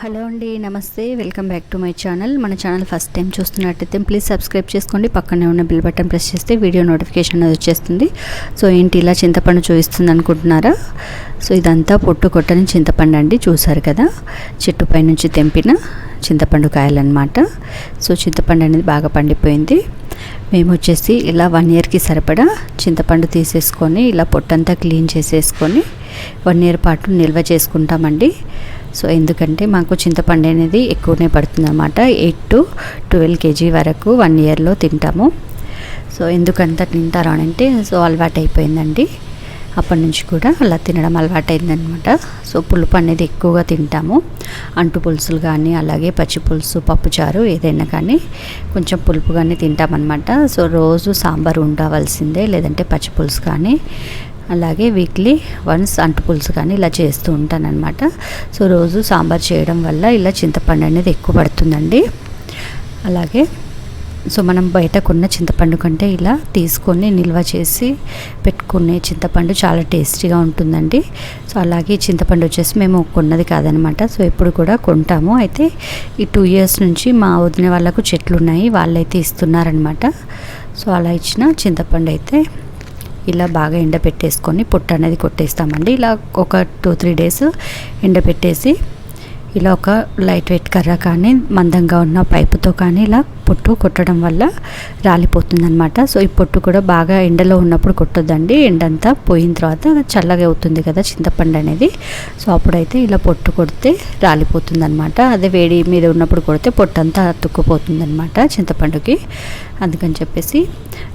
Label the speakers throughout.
Speaker 1: Hello అండి నమస్తే. Welcome back to my channel. మన ఛానల్ ఫస్ట్ టైం చూస్తున్నట్టయితే ప్లీజ్ సబ్స్క్రైబ్ చేసుకోండి. పక్కనే ఉన్న బిల్ బటన్ ప్రెస్ చేస్తే వీడియో నోటిఫికేషన్ అనేది వచ్చేస్తుంది. సో ఏంటి ఇలా చింతపండు చూపిస్తుంది అనుకుంటున్నారా? సో ఇదంతా పొట్టు కొట్టని చింతపండు అండి చూసారు కదా? చెట్టు పై నుంచి తెంపిన చింతపండు కాయలన్నమాట. సో చింతపండు అనేది బాగా పండిపోయింది. మేము వచ్చేసి ఇలా వన్ ఇయర్కి సరిపడా చింతపండు తీసేసుకొని ఇలా పొట్టంతా క్లీన్ చేసేసుకొని వన్ ఇయర్ పాటు నిల్వ చేసుకుంటామండి. సో ఎందుకంటే మాకు చింతపండు అనేది ఎక్కువనే పడుతుంది అనమాట ఎయిట్ టు ట్వెల్వ్ కేజీ వరకు వన్ ఇయర్లో తింటాము. సో ఎందుకంత తింటారు అని అంటే సో అలవాటు అయిపోయిందండి. అప్పటి నుంచి కూడా అలా తినడం అలవాటైందనమాట సో పులుపు అనేది ఎక్కువగా తింటాము. అంటు పులుసులు కానీ అలాగే పచ్చి పులుసు పప్పుచారు ఏదైనా కానీ కొంచెం పులుపుగానే తింటామన్నమాట. సో రోజు సాంబార్ ఉండవలసిందే లేదంటే పచ్చి పులుసు కానీ అలాగే వీక్లీ వన్స్ అంటు పులుసు కానీ ఇలా చేస్తూ ఉంటానన్నమాట. సో రోజు సాంబార్ చేయడం వల్ల ఇలా చింతపండు అనేది ఎక్కువ పడుతుందండి. అలాగే సో మనం బయట కొన్న చింతపండు కంటే ఇలా తీసుకొని నిల్వ చేసి పెట్టుకునే చింతపండు చాలా టేస్టీగా ఉంటుందండి. సో అలాగే చింతపండు వచ్చేసి మేము కొన్నది కాదనమాట సో ఎప్పుడు కూడా కొంటాము. అయితే ఈ టూ ఇయర్స్ నుంచి మా వదిన వాళ్ళకు చెట్లు ఉన్నాయి వాళ్ళైతే ఇస్తున్నారనమాట సో అలా ఇచ్చిన చింతపండు అయితే ఇలా బాగా ఎండబెట్టేసుకొని పొట్టు అనేది కొట్టేస్తామండి. ఇలా ఒక టూ త్రీ డేస్ ఎండబెట్టేసి ఇలా ఒక లైట్ వెయిట్ కర్ర కానీ మందంగా ఉన్న పైపుతో కానీ ఇలా పొట్టు కొట్టడం వల్ల రాలిపోతుంది అనమాట సో ఈ పొట్టు కూడా బాగా ఎండలో ఉన్నప్పుడు కొట్టొద్దండి. ఎండంతా పోయిన తర్వాత చల్లగా అవుతుంది కదా చింతపండు అనేది. సో అప్పుడైతే ఇలా పొట్టు కొడితే రాలిపోతుంది అనమాట అదే వేడి మీద ఉన్నప్పుడు కొడితే పొట్టు అంతా అనమాట చింతపండుకి. అందుకని చెప్పేసి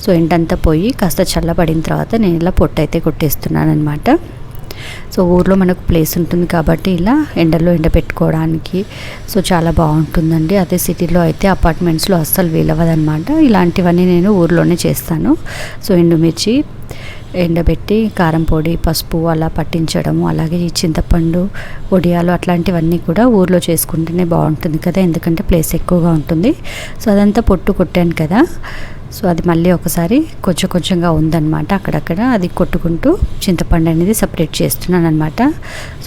Speaker 1: సో ఎండంతా పోయి కాస్త చల్లబడిన తర్వాత నేను ఇలా పొట్టు అయితే కొట్టేస్తున్నాను అనమాట సో ఊర్లో మనకు ప్లేస్ ఉంటుంది కాబట్టి ఇలా ఎండలో ఎండ పెట్టుకోవడానికి. సో చాలా బాగుంటుందండి. అదే సిటీలో అయితే అపార్ట్మెంట్స్లో అస్సలు వీలవదనమాట ఇలాంటివన్నీ నేను ఊర్లోనే చేస్తాను. సో ఎండుమిర్చి ఎండబెట్టి కారం పొడి పసుపు అలా పట్టించడము అలాగే ఈ చింతపండు వడియాలు అట్లాంటివన్నీ కూడా ఊర్లో చేసుకుంటేనే బాగుంటుంది కదా ఎందుకంటే ప్లేస్ ఎక్కువగా ఉంటుంది. సో అదంతా పొట్టు కొట్టాను కదా. సో అది మళ్ళీ ఒకసారి కొంచెం కొంచెంగా ఉందన్నమాట అక్కడక్కడ. అది కొట్టుకుంటూ చింతపండు అనేది సపరేట్ చేస్తున్నాను అనమాట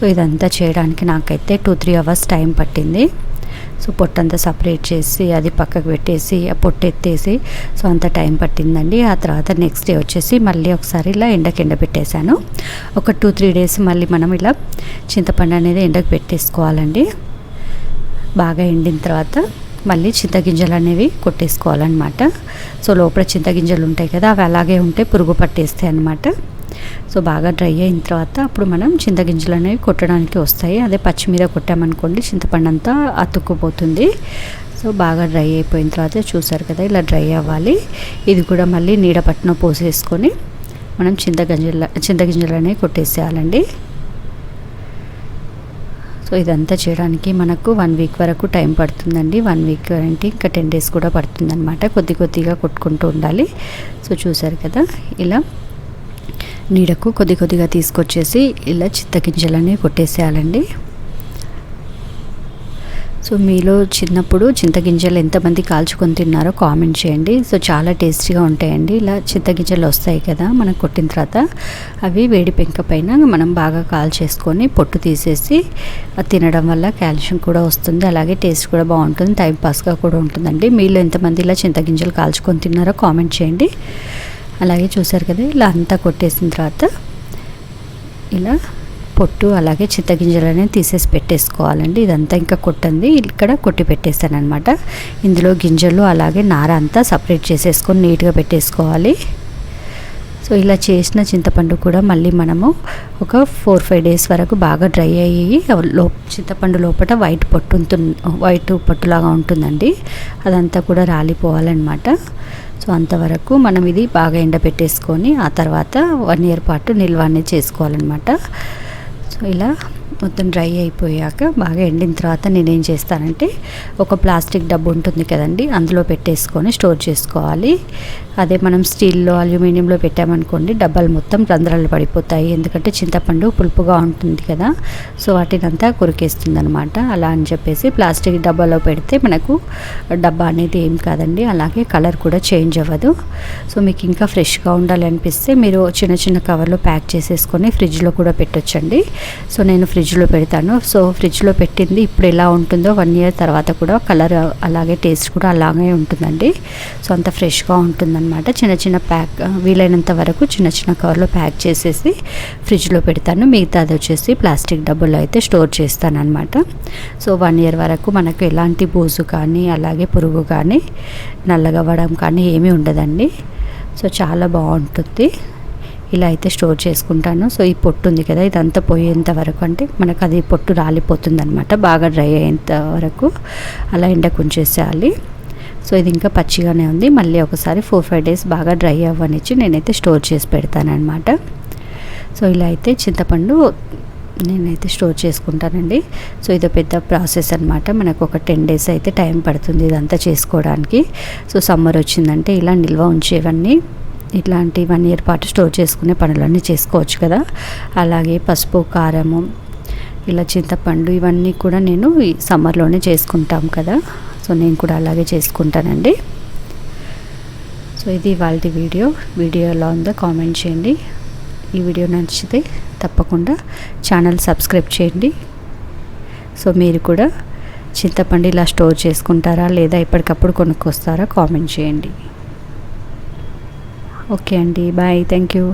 Speaker 1: సో ఇదంతా చేయడానికి నాకైతే టూ త్రీ అవర్స్ టైం పట్టింది. సో పొట్టంతా సపరేట్ చేసి అది పక్కకు పెట్టేసి ఆ పొట్టు ఎత్తేసి సో అంత టైం పట్టిందండి. ఆ తర్వాత నెక్స్ట్ డే వచ్చేసి మళ్ళీ ఒకసారి ఇలా ఎండకి ఎండ పెట్టేశాను ఒక టూ త్రీ డేస్ మళ్ళీ మనం ఇలా చింతపండు అనేది ఎండకు పెట్టేసుకోవాలండి. బాగా ఎండిన తర్వాత మళ్ళీ చింతగింజలు అనేవి కొట్టేసుకోవాలన్నమాట. సో లోపల చింతగింజలు ఉంటాయి కదా అవి అలాగే ఉంటే పురుగు పట్టేస్తాయి అన్నమాట. సో బాగా డ్రై అయిన తర్వాత అప్పుడు మనం చింతగింజలు అనేవి కొట్టడానికి వస్తాయి. అదే పచ్చి మీద కొట్టామనుకోండి చింతపండు అంతా అతుక్కుపోతుంది. సో బాగా డ్రై అయిపోయిన తర్వాత చూసారు కదా ఇలా డ్రై అవ్వాలి. ఇది కూడా మళ్ళీ నీడ పట్టున పోసేసుకొని మనం చింతగింజల చింతగింజలు అనేవి కొట్టేసేయాలండి. సో ఇదంతా చేయడానికి మనకు వన్ వీక్ వరకు టైం పడుతుందండి. వన్ వీక్ అంటే ఇంకా టెన్ డేస్ కూడా పడుతుందన్నమాట. కొద్ది కొద్దిగా కొట్టుకుంటూ ఉండాలి. సో చూసారు కదా ఇలా నీడకు కొద్ది కొద్దిగా తీసుకొచ్చేసి ఇలా చింతగింజలని కొట్టేసేయాలండి. సో మీలో చిన్నప్పుడు చింతగింజలు ఎంతమంది కాల్చుకొని తిన్నారో కామెంట్ చేయండి. సో చాలా టేస్టీగా ఉంటాయండి. ఇలా చింతగింజలు వస్తాయి కదా మనం కొట్టిన తర్వాత అవి వేడి పెంక పైన మనం బాగా కాల్చేసుకొని పొట్టు తీసేసి అది తినడం వల్ల కాల్షియం కూడా వస్తుంది. అలాగే టేస్ట్ కూడా బాగుంటుంది. టైం పాస్గా కూడా ఉంటుందండి. మీలో ఎంతమంది ఇలా చింతగింజలు కాల్చుకొని తిన్నారో కామెంట్ చేయండి. అలాగే చూసారు కదా ఇలా అంతా కొట్టేసిన తర్వాత ఇలా పొట్టు అలాగే చింతగింజలనే తీసేసి పెట్టేసుకోవాలండి. ఇదంతా ఇంకా కొట్టంది ఇక్కడ కొట్టి పెట్టేస్తాను అనమాట ఇందులో గింజలు అలాగే నార అంతా సపరేట్ చేసేసుకొని నీట్గా పెట్టేసుకోవాలి. సో ఇలా చేసిన చింతపండు కూడా మళ్ళీ మనము ఒక ఫోర్ ఫైవ్ డేస్ వరకు బాగా డ్రై అయ్యి లో చింతపండు లోపల వైట్ పొట్టు ఉంటుంది వైట్ పొట్టులాగా ఉంటుందండి. అదంతా కూడా రాలిపోవాలన్నమాట. సో అంతవరకు మనం ఇది బాగా ఎండబెట్టేసుకొని ఆ తర్వాత వన్ ఇయర్ పాటు నిల్వ అనేది చేసుకోవాలన్నమాట. సో ఇలా మొత్తం డ్రై అయిపోయాక బాగా ఎండిన తర్వాత నేనేం చేస్తానంటే ఒక ప్లాస్టిక్ డబ్బు ఉంటుంది కదండి అందులో పెట్టేసుకొని స్టోర్ చేసుకోవాలి. అదే మనం స్టీల్లో అల్యూమినియంలో పెట్టామనుకోండి డబ్బాలు మొత్తం రంధ్రాలు పడిపోతాయి. ఎందుకంటే చింతపండు పులుపుగా ఉంటుంది కదా సో వాటిని అంతా కొరికేస్తుంది అనమాట అలా అని చెప్పేసి ప్లాస్టిక్ డబ్బాలో పెడితే మనకు డబ్బా అనేది ఏం కాదండి అలాగే కలర్ కూడా చేంజ్ అవ్వదు. సో మీకు ఇంకా ఫ్రెష్గా ఉండాలి అనిపిస్తే మీరు చిన్న చిన్న కవర్లో ప్యాక్ చేసేసుకొని ఫ్రిడ్జ్లో కూడా పెట్టొచ్చండి. సో నేను ఫ్రిడ్జ్ ఫ్రిడ్జ్లో పెడతాను. సో ఫ్రిడ్జ్లో పెట్టింది. ఇప్పుడు ఎలా ఉంటుందో వన్ ఇయర్ తర్వాత కూడా కలర్ అలాగే టేస్ట్ కూడా అలాగే ఉంటుందండి. సో అంత ఫ్రెష్గా ఉంటుందన్నమాట. చిన్న చిన్న ప్యాక్ వీలైనంత వరకు చిన్న చిన్న కవర్లో ప్యాక్ చేసేసి ఫ్రిడ్జ్లో పెడతాను. మిగతాది వచ్చేసి ప్లాస్టిక్ డబ్బుల్లో అయితే స్టోర్ చేస్తాను అనమాట సో వన్ ఇయర్ వరకు మనకు ఎలాంటి బూజు కానీ అలాగే పురుగు కానీ నల్లగవ్వడం కానీ ఏమీ ఉండదండి. సో చాలా బాగుంటుంది. ఇలా అయితే స్టోర్ చేసుకుంటాను. సో ఈ పొట్టు ఉంది కదా ఇదంతా పోయేంత వరకు అంటే మనకు అది పొట్టు రాలిపోతుంది అనమాట బాగా డ్రై అయ్యేంత వరకు అలా ఎండకు ఉంచేసేయాలి సో ఇది ఇంకా పచ్చిగానే ఉంది. మళ్ళీ ఒకసారి ఫోర్ ఫైవ్ డేస్ బాగా డ్రై అవ్వనిచ్చి నేనైతే స్టోర్ చేసి పెడతానమాట సో ఇలా అయితే చింతపండు నేనైతే స్టోర్ చేసుకుంటానండి. సో ఇది పెద్ద ప్రాసెస్ అనమాట మనకు ఒక టెన్ డేస్ అయితే టైం పడుతుంది ఇదంతా చేసుకోవడానికి. సో సమ్మర్ వచ్చిందంటే ఇలా నిల్వ ఉంచేవన్నీ. ఇట్లాంటి వన్ ఇయర్ పాటు స్టోర్ చేసుకునే పనులన్నీ చేసుకోవచ్చు కదా. అలాగే పసుపు కారము ఇలా చింతపండు ఇవన్నీ కూడా నేను ఈ సమ్మర్లోనే చేసుకుంటాం కదా. సో నేను కూడా అలాగే చేసుకుంటానండి. సో ఇది వాళ్ళ వీడియో. వీడియో ఎలా ఉందో కామెంట్ చేయండి. ఈ వీడియో నచ్చితే తప్పకుండా ఛానల్ సబ్స్క్రైబ్ చేయండి. సో మీరు కూడా చింతపండు ఇలా స్టోర్ చేసుకుంటారా లేదా ఎప్పటికప్పుడు కొనుక్కొస్తారా కామెంట్ చేయండి. ఓకే అండి బాయ్ థ్యాంక్ యూ.